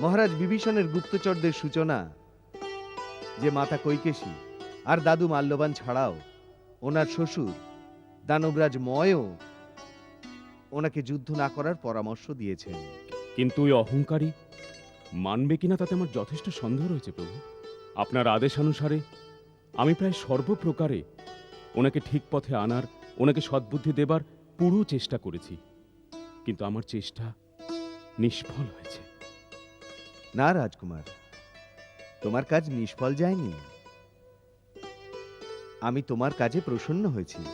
মহারাজ বিভীষণের গুপ্তচরদের সূচনা। যে মাতা কৈকেশী আর দাদু মাল্যবান ছাড়াও ওনার শ্বশুর দানবরাজ ময়ও ওনাকে যুদ্ধ না করার পরামর্শ দিয়েছেন। কিন্তু ওই অহংকারী মানবে কিনা তাতে আমার যথেষ্ট সন্দেহ রয়েছে প্রভু। আপনার আদেশানুসারে আমি প্রায় সর্বপ্রকারে ওনাকে ঠিক পথে আনার, ওনাকে সদ্বুদ্ধি দেবার পুরো চেষ্টা করেছি। কিন্তু আমার চেষ্টা নিষ্ফল হয়েছে। না, রাজকুমার। তোমার কাজ নিষ্ফল যায়নি। আমি তোমার কাজে প্রসন্ন হয়েছি।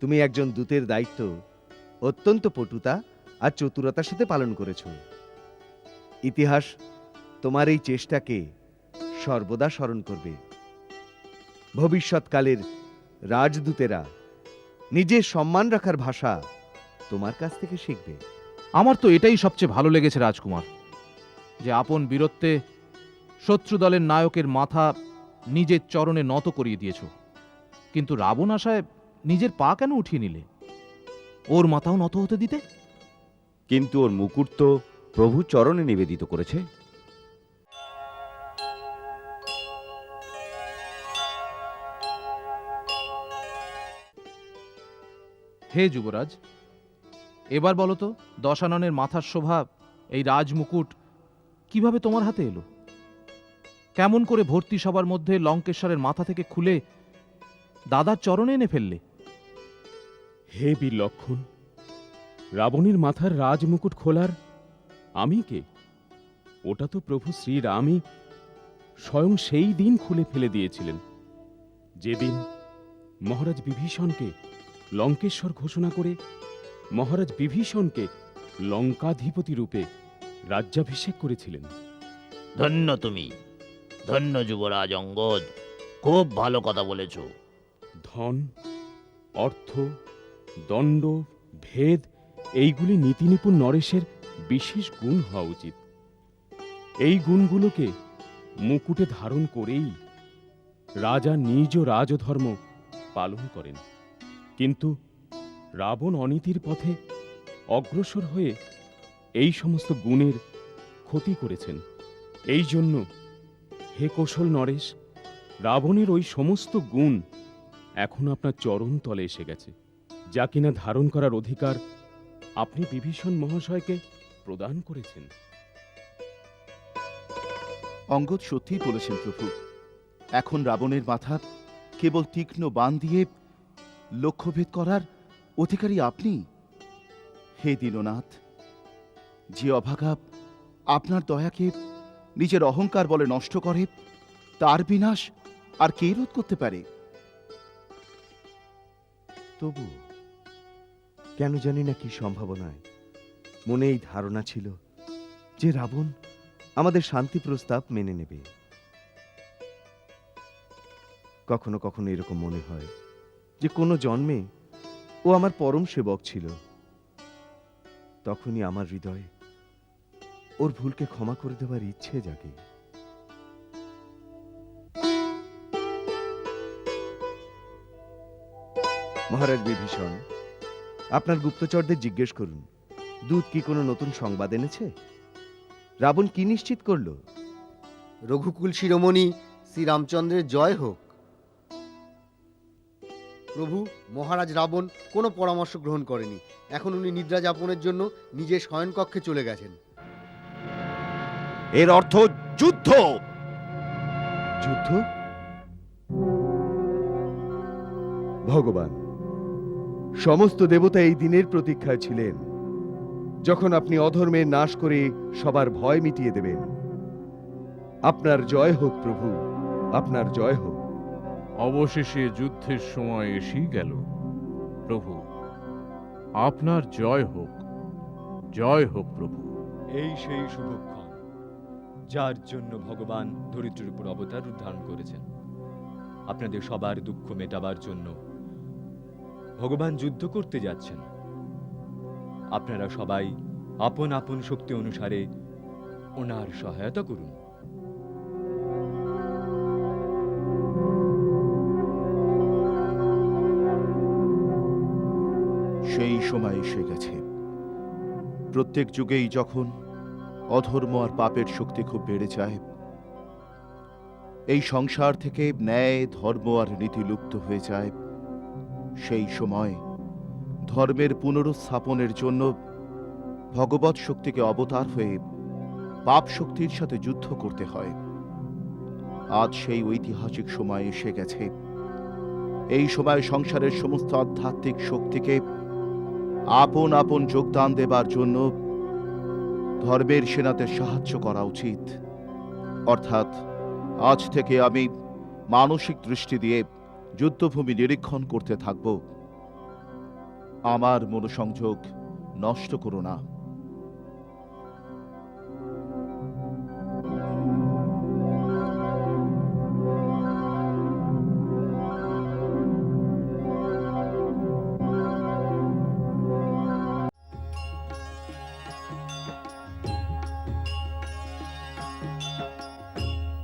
তুমি একজন দূতের দায়িত্ব, অত্যন্ত পটুতা আর চতুরতার সাথে পালন করেছ। ইতিহাস তোমার এই চেষ্টাকে সর্বদা স্মরণ করবে। ভবিষ্যৎকালের রাজদূতেরা নিজের সম্মান রাখার ভাষা তোমার কাছ থেকে শিখবে। আমার তো এটাই সবচেয়ে ভালো লেগেছে, রাজকুমার। যে আপন বীরত্বে শত্রু দলের নায়কের মাথা নিজের চরণে নত করিয়ে দিয়েছ। কিন্তু রাবণ আশায় নিজের পা কেন উঠিয়ে নিলে? ওর মাথাও নত হতে দিতে? কিন্তু ওর মুকুট তো প্রভু চরণে নিবেদিত করেছে। হে যুবরাজ এবার বলতো দশাননের মাথার শোভা এই রাজমুকুট কীভাবে তোমার হাতে এলো? কেমন করে ভর্তি সবার মধ্যে লঙ্কেশ্বরের মাথা থেকে খুলে দাদার চরণে এনে ফেললে? হে বীর লক্ষণ, রাবণের মাথার রাজমুকুট খোলার আমি কে? ওটা তো প্রভু শ্রীরামই স্বয়ং সেই দিন খুলে ফেলে দিয়েছিলেন। যেদিন মহারাজ বিভীষণকে লঙ্কেশ্বর ঘোষণা করে মহারাজ বিভীষণকে লঙ্কাধিপতি রূপে রাজ্যাভিষেক করেছিলেন। ধন্য তুমি। ধন্য যুবরাজ অঙ্গদ। খুব ভালো কথা বলেছ। ধন অর্থ দণ্ড ভেদ এইগুলি নীতিনিপুণ নরেশের বিশেষ গুণ হওয়া উচিত। এই গুণগুলোকে মুকুটে ধারণ করেই রাজা নিজ রাজধর্ম পালন করেন। কিন্তু রাবণ অনীতির পথে অগ্রসর হয়ে এই সমস্ত গুণের ক্ষতি করেছেন। এই জন্য হে কৌশল নরেশ, রাবণের ওই সমস্ত গুণ এখন আপনার চরণ তলে এসে গেছে, যা কিনা ধারণ করার অধিকার আপনি বিভীষণ মহাশয়কে প্রদান করেছেন। অঙ্গদ সত্যিই বলেছেন, প্রভু, এখন রাবণের মাথা কেবল তীক্ষ্ণ বান দিয়ে লক্ষ্যভেদ করার অধিকারী আপনি। হে দীননাথ যে অভাগা আপনার দয়াকে নিজের অহংকার বলে নষ্ট করে, তার বিনাশ আর কে রোধ করতে পারে? তবু কেন জানি না কি সম্ভাবনায়। মনে এই ধারণা ছিল যে রাবণ আমাদের শান্তি প্রস্তাব মেনে নেবে। কখনো কখনো এরকম মনে হয় যে কোনো জন্মে ও আমার পরম সেবক ছিল। তখনই আমার হৃদয়ে ওর ভুলকে ক্ষমা করে দেওয়ার ইচ্ছে জাগে। মহারাজ বিভীষণ, আপনার গুপ্তচরদের জিজ্ঞেস করুন, দূত কি কোনো নতুন সংবাদ এনেছে? রাবণ কি নিশ্চিত করল? রঘুকুল শিরোমণি শ্রীরামচন্দ্রের জয় হোক। প্রভু, মহারাজ রাবণ কোনো পরামর্শ গ্রহণ করেনি। এখন উনি নিদ্রা যাপনের জন্য নিজের শয়নকক্ষে চলে গেছেন। এর অর্থ যুদ্ধ। যুদ্ধ? ভগবান সমস্ত দেবতা এই দিনের প্রতীক্ষায় ছিলেন যখন আপনি অধর্মের নাশ করে সবার ভয় মিটিয়ে দেবেন। আপনার জয় হোক প্রভু আপনার জয় হোক। অবশেষে যুদ্ধের সময় এসেই গেল। প্রভু আপনার জয় হোক জয় হোক প্রভু। এই সেই শুভক্ষণ। যার জন্য ভগবান ধরিত্রের উপর অবতার ধারণ করেছেন। আপনাদের সবার দুঃখ মেটাবার জন্য ভগবান যুদ্ধ করতে যাচ্ছেন। আপনারা সবাই আপন আপন শক্তি অনুসারে ওনার সহায়তা করুন। সেই সময় এসে গেছে। প্রত্যেক যুগেই যখন অধর্ম আর পাপের শক্তি খুব বেড়ে যায়। এই সংসার থেকে ন্যায়, ধর্ম আর নীতি লুপ্ত হয়ে যায়। সেই সময় ধর্মের পুনরুত্থাপনের জন্য ভগবৎ শক্তিকে অবতার হয়ে পাপ শক্তির সাথে যুদ্ধ করতে হয়। আজ সেই ঐতিহাসিক সময় এসে গেছে। এই সময় সংসারের সমস্ত আধ্যাত্মিক শক্তিকে আপন আপন যোগদান দেবার জন্য ধর্মের সেনাতে সাহায্য করা উচিত। অর্থাৎ, আজ থেকে আমি মানসিক দৃষ্টি দিয়ে যুদ্ধভূমি নিরীক্ষণ করতে থাকব। আমার মনোসংযোগ নষ্ট করো না।